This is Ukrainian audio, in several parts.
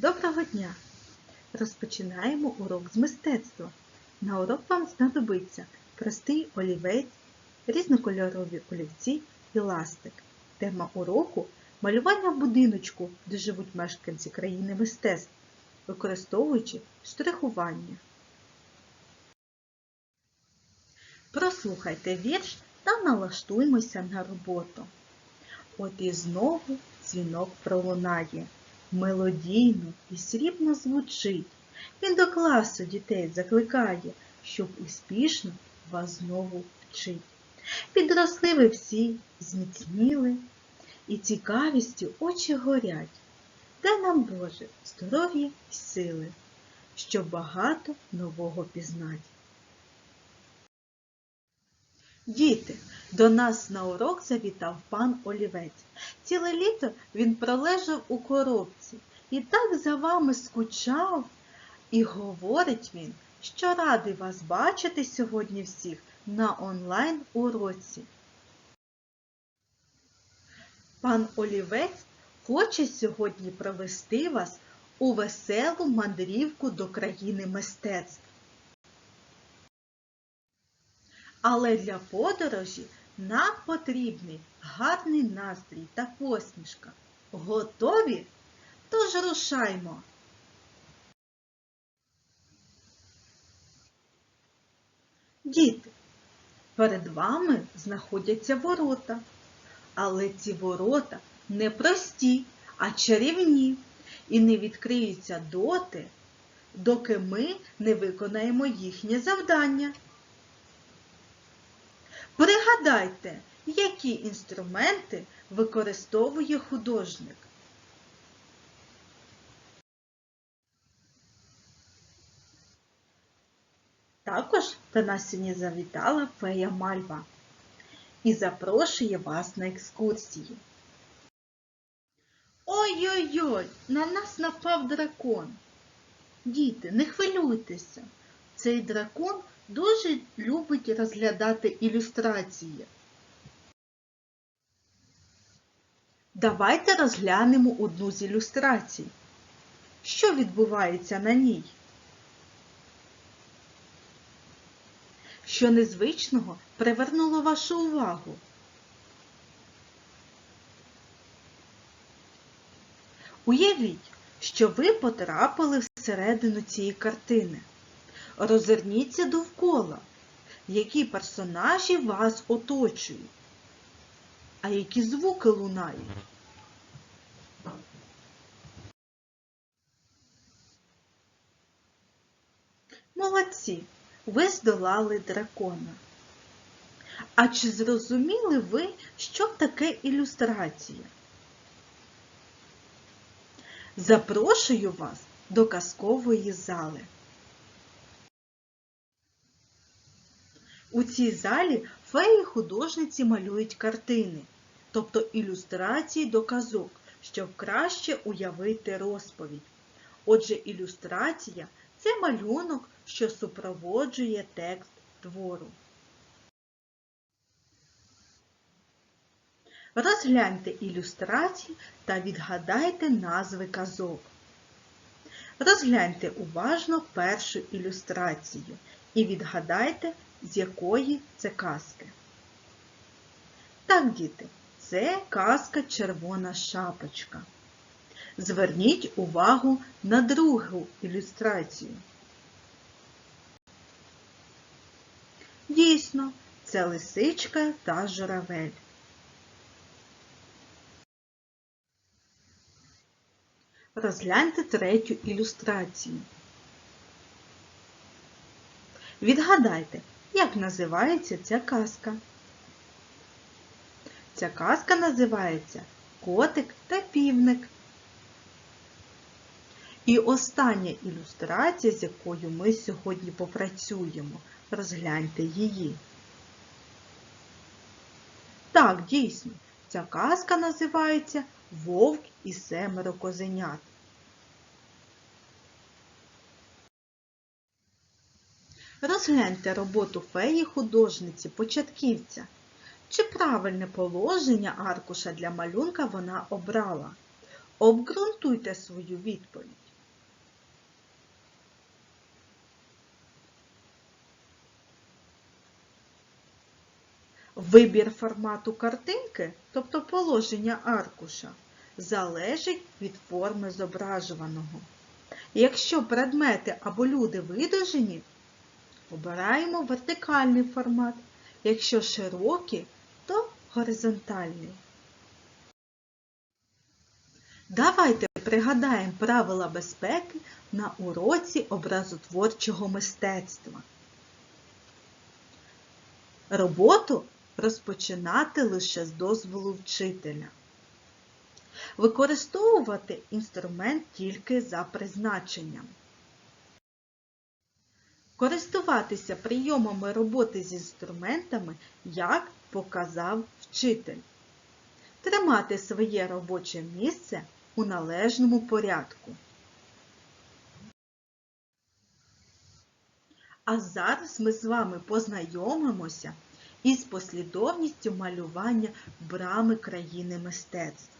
Доброго дня! Розпочинаємо урок з мистецтва. На урок вам знадобиться простий олівець, різнокольорові олівці і ластик. Тема уроку малювання будиночку, де живуть мешканці країни мистецтв, використовуючи штрихування. Прослухайте вірш та налаштуймося на роботу. От і знову дзвінок пролунає, мелодійно і срібно звучить. Він до класу дітей закликає, щоб успішно вас знову вчить. Підросли ви всі, зміцніли, і цікавістю очі горять. Дай нам, Боже, здоров'я й сили, щоб багато нового пізнать. Діти, до нас на урок завітав пан Олівець. Ціле літо він пролежав у коробці і так за вами скучав. І говорить він, що радий вас бачити сьогодні всіх на онлайн уроці. Пан Олівець хоче сьогодні провести вас у веселу мандрівку до країни мистецтв. Але для подорожі нам потрібний гарний настрій та посмішка. Готові? Тож рушаймо. Діти, перед вами знаходяться ворота. Але ці ворота не прості, а чарівні і не відкриються доти, доки ми не виконаємо їхнє завдання. Пригадайте, які інструменти використовує художник. Також до нас сьогодні завітала фея Мальва і запрошує вас на екскурсію. Ой-ой-ой, на нас напав дракон. Діти, не хвилюйтеся. Цей дракон дуже любить розглядати ілюстрації. Давайте розглянемо одну з ілюстрацій. Що відбувається на ній? Що незвичного привернуло вашу увагу? Уявіть, що ви потрапили всередину цієї картини. Розверніться довкола, які персонажі вас оточують, а які звуки лунають. Молодці, ви здолали дракона. А чи зрозуміли ви, що таке ілюстрація? Запрошую вас до казкової зали. У цій залі феї-художниці малюють картини, тобто ілюстрації до казок, щоб краще уявити розповідь. Отже, ілюстрація це малюнок, що супроводжує текст твору. Розгляньте ілюстрації та відгадайте назви казок. Розгляньте уважно першу ілюстрацію і відгадайте, з якої це казки. Так, діти, це казка Червона шапочка. Зверніть увагу на другу ілюстрацію. Дійсно, це лисичка та журавель. Розгляньте третю ілюстрацію. Відгадайте, як називається ця казка. Ця казка називається Котик та півник. І остання ілюстрація, з якою ми сьогодні попрацюємо. Розгляньте її. Так, дійсно, ця казка називається Вовк і семеро козенят. Розгляньте роботу феї художниці початківця. Чи правильне положення аркуша для малюнка вона обрала? Обґрунтуйте свою відповідь. Вибір формату картинки, тобто положення аркуша, залежить від форми зображуваного. Якщо предмети або люди видажені, обираємо вертикальний формат. Якщо широкі, то горизонтальний. Давайте пригадаємо правила безпеки на уроці образотворчого мистецтва. Роботу розпочинати лише з дозволу вчителя. Використовувати інструмент тільки за призначенням. Користуватися прийомами роботи з інструментами, як показав вчитель. Тримати своє робоче місце у належному порядку. А зараз ми з вами познайомимося із послідовністю малювання брами країни мистецтв.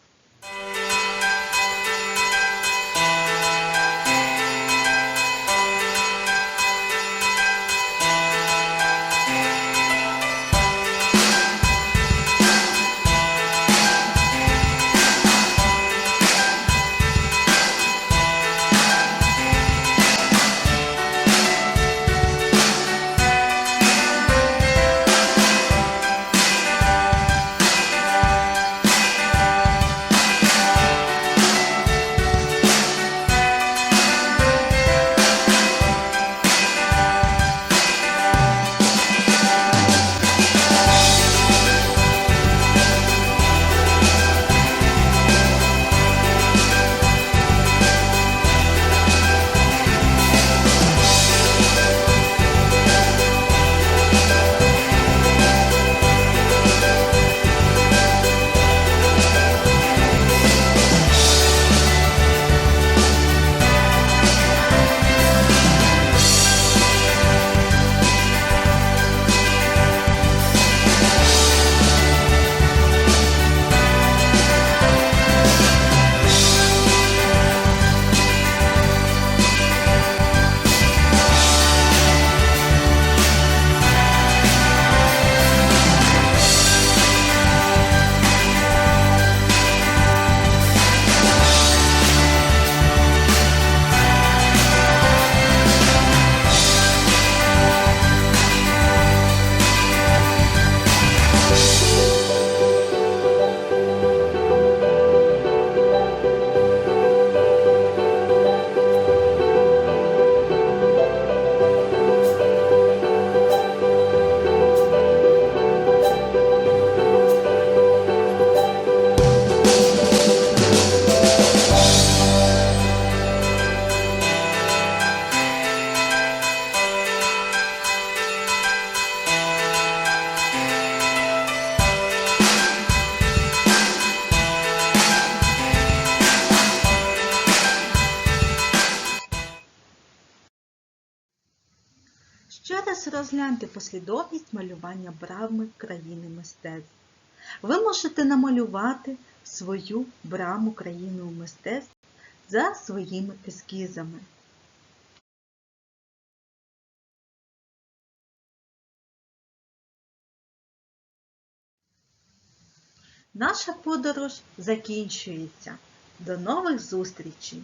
Ще раз розгляньте послідовність малювання брами країни мистецтв. Ви можете намалювати свою браму країни мистецтв за своїми ескізами. Наша подорож закінчується. До нових зустрічей!